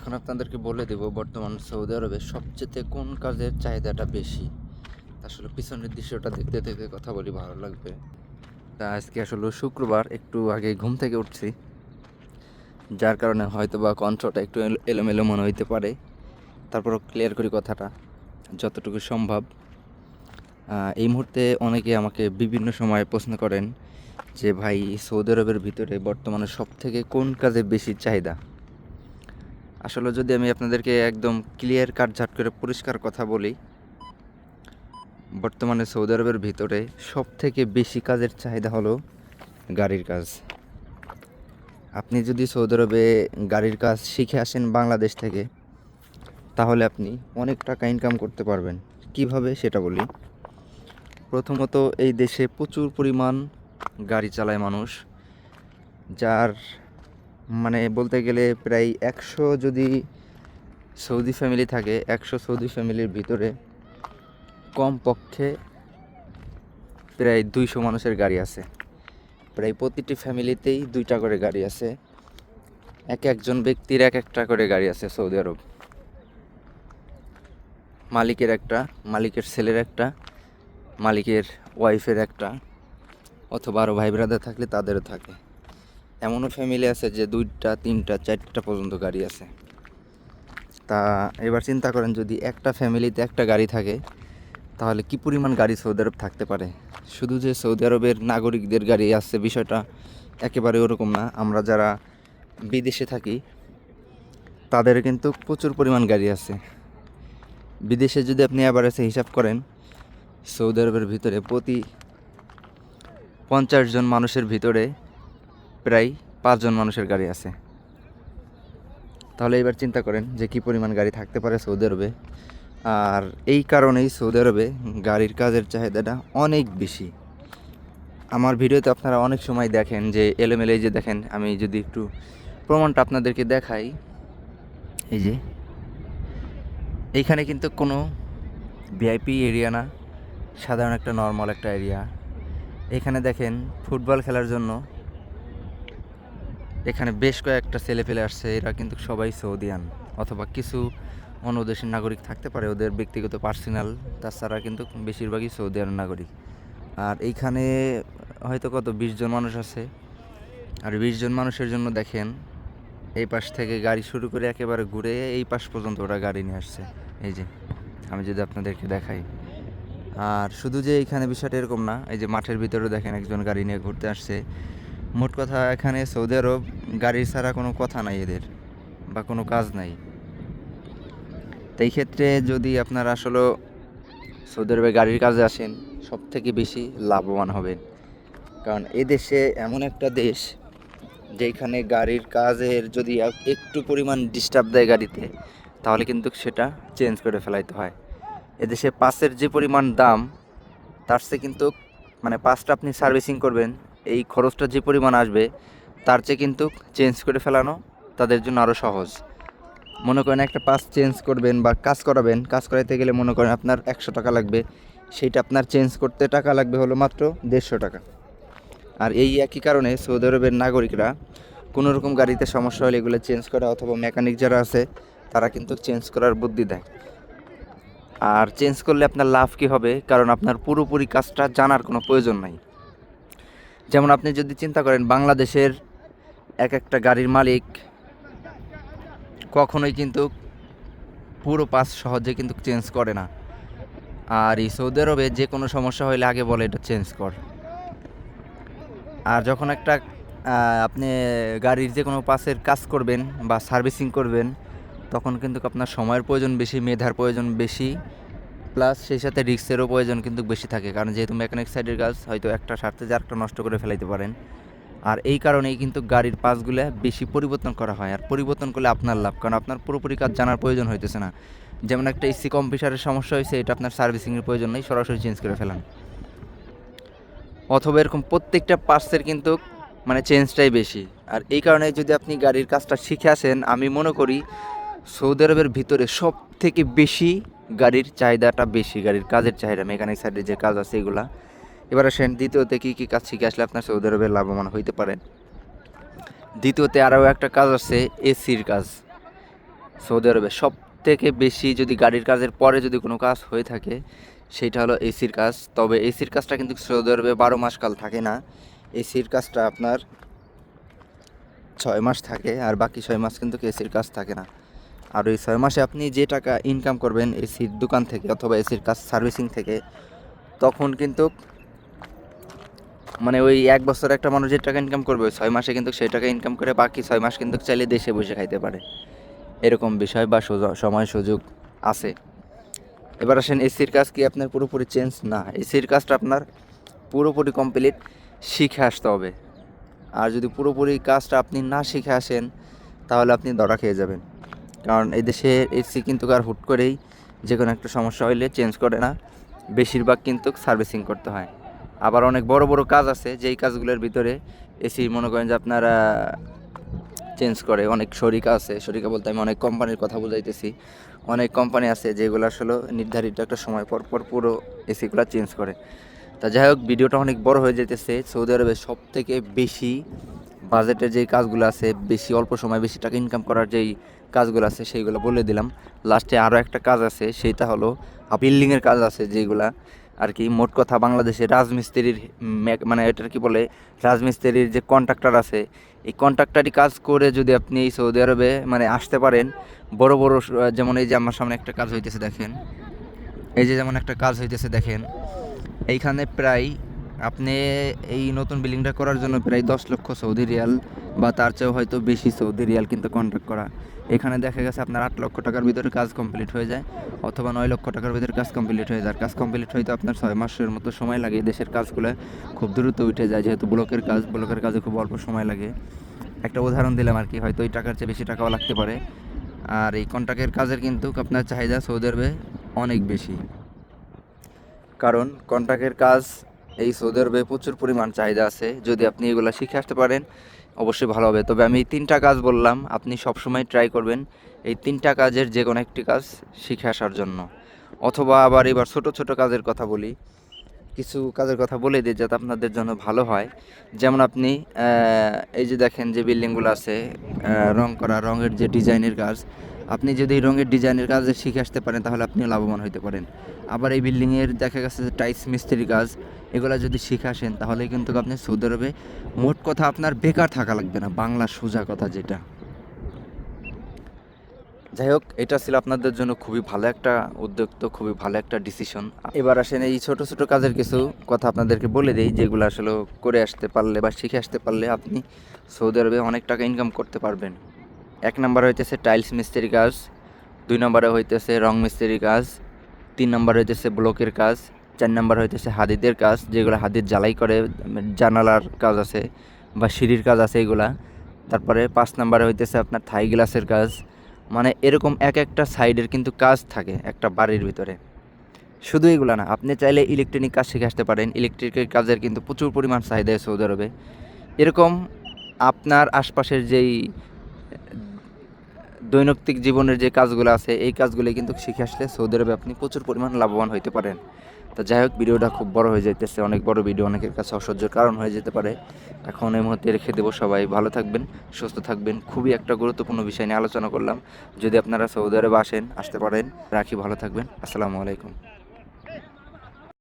এখন আপনাদেরকে বলে দেব, বর্তমান সৌদি আরবে সবচেয়ে কোন কাজের চাহিদাটা বেশি? আসলে পিছনের দৃশ্যটা দেখতে দেখতে কথা বলি, ভালো লাগবে। তা আজকে আসলে শুক্রবার, একটু আগে ঘুম থেকে উঠছি। যার কারণে হয়তো বা কণ্ঠটা একটু এলো- এলোমেলো মনে হইতে পারে। তারপরও ক্লিয়ার করি কথাটা, যতটুকু সম্ভব। এই মুহূর্তে অনেকে আমাকে বিভিন্ন সময় প্রশ্ন করেন যে, ভাই, সৌদি আরবের ভিতরে বর্তমানে সব থেকে কোন কাজে বেশি চাহিদা? আসলে যদি আমি আপনাদেরকে একদম ক্লিয়ার কাট ঝাট করে পরিষ্কার কথা বলি, বর্তমানে সৌদি আরবের ভিতরে সব থেকে বেশি কাজের চাহিদা হলো গাড়ির কাজ। আপনি যদি সৌদি আরবে গাড়ির কাজ শিখে আসেন বাংলাদেশ থেকে, তাহলে আপনি অনেক টাকা ইনকাম করতে পারবেন। কীভাবে সেটা বলি? প্রথমত এই দেশে প্রচুর পরিমাণ গাড়ি চালায় মানুষ, যার মানে বলতে গেলে প্রায় একশো যদি সৌদি ফ্যামিলি থাকে, একশো সৌদি ফ্যামিলির ভিতরে কমপক্ষে প্রায় দুইশো মানুষের গাড়ি আছে। প্রায় প্রতিটি ফ্যামিলিতেই দুইটা করে গাড়ি আছে। এক একজন ব্যক্তির এক একটা করে গাড়ি আছে সৌদি আরব। মালিকের একটা, মালিকের ছেলের একটা, মালিকের ওয়াইফের একটা, অথবা আরও ভাই ব্রাদার থাকলে তাদেরও থাকে। এমনও ফ্যামিলি আছে যে দুইটা, তিনটা, চারটা পর্যন্ত গাড়ি আছে। তা এবার চিন্তা করেন যদি একটা ফ্যামিলিতে একটা গাড়ি থাকে, তাহলে কি পরিমাণ গাড়ি সৌদি আরব থাকতে পারে? শুধু যে সৌদি আরবের নাগরিকদের গাড়ি আছে বিষয়টা একেবারে ওরকম না। আমরা যারা বিদেশে থাকি, তাদের কিন্তু প্রচুর পরিমাণ গাড়ি আছে। বিদেশে যদি আপনি অ্যাভারেজে হিসাব করেন, সৌদি আরবের ভিতরে প্রতি পঞ্চাশ জন মানুষের ভিতরে প্রায় পাঁচজন মানুষের গাড়ি আছে। তাহলে এবার চিন্তা করেন যে কী পরিমাণ গাড়ি থাকতে পারে সৌদি আরবে। আর এই কারণেই সৌদি আরবে গাড়ির কাজের চাহিদাটা অনেক বেশি। আমার ভিডিওতে আপনারা অনেক সময় দেখেন যে এলোমেলে যে দেখেন, আমি যদি একটু প্রমাণটা আপনাদেরকে দেখাই। এই যে, এইখানে কিন্তু কোনো ভিআইপি এরিয়া না, সাধারণ একটা নর্মাল একটা এরিয়া এখানে দেখেন ফুটবল খেলার জন্য এখানে বেশ কয়েকটা ছেলে ফেলে আসছে, এরা কিন্তু সবাই সৌদিয়ান অথবা কিছু অন্য দেশের নাগরিক থাকতে পারে, ওদের ব্যক্তিগত পার্সোনাল, তাছাড়া কিন্তু বেশিরভাগই সৌদিয়ান নাগরিক। আর এইখানে হয়তো কত বিশ জন মানুষ আছে। আর বিশ জন মানুষের জন্য দেখেন, এই পাশ থেকে গাড়ি শুরু করে একেবারে ঘুরে এই পাশ পর্যন্ত ওরা গাড়ি নিয়ে আসছে। এই যে, আমি যদি আপনাদেরকে দেখাই। আর শুধু যে এখানে বিষয়টা এরকম না, এই যে মাঠের ভিতরেও দেখেন একজন গাড়ি নিয়ে ঘুরতে আসছে। মোট কথা এখানে সৌদি আরব গাড়ি ছাড়া কোনো কথা নাই এদের, বা কোনো কাজ নাই। তাই ক্ষেত্রে যদি আপনারা আসলে সৌদি আরবে গাড়ির কাজে আসেন সব থেকে বেশি লাভবান হবেন। কারণ এই দেশে এমন একটা দেশ যেখানে গাড়ির কাজের যদি একটু পরিমাণ ডিস্টার্ব দেয় গাড়িতে, তাহলে কিন্তু সেটা চেঞ্জ করে ফেলাইতে হয়। এদেশে পাসের যে পরিমাণ দাম, তার সে কিন্তু মানে পাসটা আপনি সার্ভিসিং করবেন এই খরচটা যে পরিমাণ আসবে, তার চেয়ে কিন্তু চেঞ্জ করে ফেলানো তাদের জন্য আরও সহজ। মনে করেন একটা পাস চেঞ্জ করবেন বা কাজ করাবেন, কাজ করাইতে গেলে মনে করেন আপনার একশো টাকা লাগবে, সেইটা আপনার চেঞ্জ করতে টাকা লাগবে হলো মাত্র দেড়শো টাকা। আর এই একই কারণে সৌদি আরবের নাগরিকরা কোনো রকম গাড়িতে সমস্যা হলে এগুলো চেঞ্জ করা অথবা মেকানিক যারা আছে, তারা কিন্তু চেঞ্জ করার বুদ্ধি দেয়। আর চেঞ্জ করলে আপনার লাভ কী হবে? কারণ আপনার পুরোপুরি কাজটা জানার কোনো প্রয়োজন নাই। যেমন আপনি যদি চিন্তা করেন, বাংলাদেশের এক একটা গাড়ির মালিক কখনোই কিন্তু পুরো পাস সহজে কিন্তু চেঞ্জ করে না। আর এই সৌদি আরবে যে কোনো সমস্যা হলে আগে বলে এটা চেঞ্জ কর। আর যখন একটা আপনি গাড়ির যে কোনো পাসের কাজ করবেন বা সার্ভিসিং করবেন, তখন কিন্তু আপনার সময়ের প্রয়োজন বেশি, মেধার প্রয়োজন বেশি। প্লাস সেই সাথে রিক্সেরও প্রয়োজন কিন্তু বেশি থাকে, কারণ যেহেতু মেকানিক সাইডের কাজ হয়তো একটা স্বার্থে যে আরেকটা নষ্ট করে ফেলাইতে পারেন। আর এই কারণেই কিন্তু গাড়ির পাসগুলো বেশি পরিবর্তন করা হয়, আর পরিবর্তন করলে আপনার লাভ, কারণ আপনার পুরোপুরি কাজ জানার প্রয়োজন হইতেছে না। যেমন একটা এসি কম্পিউটারের সমস্যা হয়েছে এটা আপনার সার্ভিসিংয়ের প্রয়োজন নেই, সরাসরি চেঞ্জ করে ফেলান। অথবা এরকম প্রত্যেকটা পার্টসের কিন্তু মানে চেঞ্জটাই বেশি। আর এই কারণে যদি আপনি গাড়ির কাজটা শিখে আসেন, আমি মনে করি সৌদি আরবের ভিতরে সব থেকে বেশি গাড়ির চাহিদাটা বেশি, গাড়ির কাজের চাহিদা মেকানিক সাইডে যে কাজ আছে এগুলা। এবার আসেন, দ্বিতীয়তে কী কী কাজ শিখে আসলে আপনার সৌদি আরবে লাভবান হইতে পারেন? দ্বিতীয়তে আরও একটা কাজ আছে, এসির কাজ। সৌদি আরবে সব থেকে বেশি যদি গাড়ির কাজের পরে যদি কোনো কাজ হয়ে থাকে, সেটা হলো এসির কাজ। তবে এসির কাজটা কিন্তু সৌদি আরবে বারো মাস কাল থাকে না। এসির কাজটা আপনার ছয় মাস থাকে, আর বাকি ছয় মাস কিন্তু এসির কাজ থাকে না। আর ওই ছয় মাসে আপনি যে টাকা ইনকাম করবেন এসির দোকান থেকে অথবা এসির কাজ সার্ভিসিং থেকে, তখন কিন্তু মানে ওই এক বছর একটা মানুষ যে টাকা ইনকাম করবে, ওই ছয় মাসে কিন্তু সেই টাকা ইনকাম করে বাকি ছয় মাস কিন্তু চাইলে দেশে বসে খাইতে পারে। এরকম বিষয় বা সময় সুযোগ আছে। এবার আসেন, এসির কাজ কি আপনার পুরোপুরি চেঞ্জ না, এসির কাজটা আপনার পুরোপুরি কমপ্লিট শিখে আসতে হবে। আর যদি পুরোপুরি কাজটা আপনি না শিখে আসেন, তাহলে আপনি ধরা খেয়ে যাবেন। কারণ এই দেশে এসি কিন্তু আর হুট করেই যে কোনো একটা সমস্যা হইলে চেঞ্জ করে না। বেশিরভাগ কিন্তু সার্ভিসিং করতে হয়। আবার অনেক বড় বড় কাজ আছে, যেই কাজগুলোর ভিতরে এসি মনে করেন যে আপনারা চেঞ্জ করে। অনেক শরিকা আছে, শরিকা বলতে আমি অনেক কোম্পানির কথা বুঝাইতেছি। অনেক কোম্পানি আছে যেগুলো আসলে নির্ধারিত একটা সময় পর পর পুরো এসিগুলো চেঞ্জ করে। তা যাই হোক, ভিডিওটা অনেক বড় হয়ে যেতেছে সৌদি আরবে সব থেকে বেশি বাজেটের যেই কাজগুলো আছে, বেশি অল্প সময়, বেশি টাকা ইনকাম করার যেই কাজগুলো আছে, সেইগুলো বলে দিলাম। লাস্টে আরও একটা কাজ আছে সেটা হলো বিল্ডিংয়ের কাজ আছে যেগুলা আর কি। মোট কথা বাংলাদেশে রাজমিস্ত্রির মানে এটার কি বলে, রাজমিস্ত্রির যে কন্ট্রাক্টর আছে, এই কন্ট্রাক্টারি কাজ করে যদি আপনি এই সৌদি আরবে মানে আসতে পারেন, বড় বড় যেমন এই যে আমার সামনে একটা কাজ হইতেছে দেখেন। এই যে যেমন একটা কাজ হইতেছে দেখেন, এইখানে প্রায় আপনি এই নতুন বিল্ডিংটা করার জন্য প্রায় দশ লক্ষ সৌদি রিয়াল বা তার চেয়েও হয়তো বেশি সৌদি রিয়াল কিন্তু কন্ট্রাক্ট করা। এখানে দেখা গেছে আপনার আট লক্ষ টাকার ভিতরে কাজ কমপ্লিট হয়ে যায়, অথবা নয় লক্ষ টাকার ভিতরে কাজ কমপ্লিট হয়ে যায়। কাজ কমপ্লিট হয়তো আপনার ছয় মাসের মতো সময় লাগে দেশের কাজগুলো খুব দ্রুত উঠে যায়, যেহেতু ব্লকের কাজ, ব্লকের কাজে খুব অল্প সময় লাগে। একটা উদাহরণ দিলাম আর কি, হয়তো এই টাকার চেয়ে বেশি টাকাও লাগতে পারে। আর এই কন্ট্রাক্টের কাজের কিন্তু আপনার চাহিদা সৌদি আরবে অনেক বেশি। কারণ কন্ট্রাক্টের কাজ, এই সৌদি আরবে প্রচুর পরিমাণ চাহিদা আছে। যদি আপনি এগুলো শিখে আসতে পারেন অবশ্যই ভালো হবে। তবে আমি এই তিনটা কাজ বললাম, আপনি সবসময় ট্রাই করবেন এই তিনটা কাজের যে কোনো একটি কাজ শিখে আসার জন্য। অথবা আবার এবার ছোট ছোট কাজের কথা বলি। কিছু কাজের কথা বলে দিই যাতে আপনাদের জন্য ভালো হয়। যেমন আপনি এই যে দেখেন যে বিল্ডিংগুলো আছে রং করা, রঙের যে ডিজাইনের কাজ আপনি যদি রঙের ডিজাইনের কাজ শিখে আসতে পারেন, তাহলে আপনি লাভবান হতে পারেন। আবার এই বিল্ডিংয়ের দেখা গেছে যে টাইস মিস্ত্রি কাজ, এগুলো যদি শিখে আসেন, তাহলে কিন্তু আপনি সৌদি আরবে মোট কথা আপনার বেকার থাকা লাগবে না, বাংলা সোজা কথা যেটা। যাই হোক, এটা ছিল আপনাদের জন্য খুবই ভালো একটা উদ্যোগ, তো খুবই ভালো একটা ডিসিশন এবার আসেন, এই ছোট ছোট কাজের কিছু কথা আপনাদেরকে বলে দিই, যেগুলো আসলে করে আসতে পারলে বা শিখে আসতে পারলে আপনি সৌদি আরবে অনেক টাকা ইনকাম করতে পারবেন। এক নম্বরে হইতেছে টাইলস মিস্ত্রির কাজ, দুই নম্বরে হইতেছে রং মিস্ত্রির কাজ, তিন নম্বর হইতেছে ব্লকের কাজ, চার নম্বর হইতেছে হাদিদের কাজ, যেগুলো হাদিদ জ্বালাই করে জানালার কাজ আছে বা সিঁড়ির কাজ আছে এগুলা। তারপরে পাঁচ নম্বরে হইতেছে আপনার থাই গ্লাসের কাজ মানে এরকম এক একটা সাইডের কিন্তু কাজ থাকে একটা বাড়ির ভিতরে। শুধু এগুলা না, আপনি চাইলে ইলেকট্রনিক কাজ শিখে আসতে পারেন ইলেকট্রিকের কাজের কিন্তু প্রচুর পরিমাণ চাহিদা সৌদি আরবে। এরকম আপনার আশপাশের যেই দৈনন্দিন জীবনের যে কাজগুলো আছে, এই কাজগুলো কিন্তু শিখে আসলে সৌদি আরবে আপনি প্রচুর পরিমাণ লাভবান হইতে পারেন। তো যাই হোক, ভিডিওটা খুব বড় হয়ে যাইতেছে, অনেক বড় ভিডিও, অনেকের কাছে অসহ্যর কারণ হয়ে যেতে পারে। এখন এই মুহূর্তে রেখে দেবো সবাই, ভালো থাকবেন, সুস্থ থাকবেন। খুবই একটা গুরুত্বপূর্ণ বিষয় নিয়ে আলোচনা করলাম। যদি আপনারা সৌদি আরবে আসেন, আসতে পারেন। রাখি, ভালো থাকবেন। আসসালামু আলাইকুম।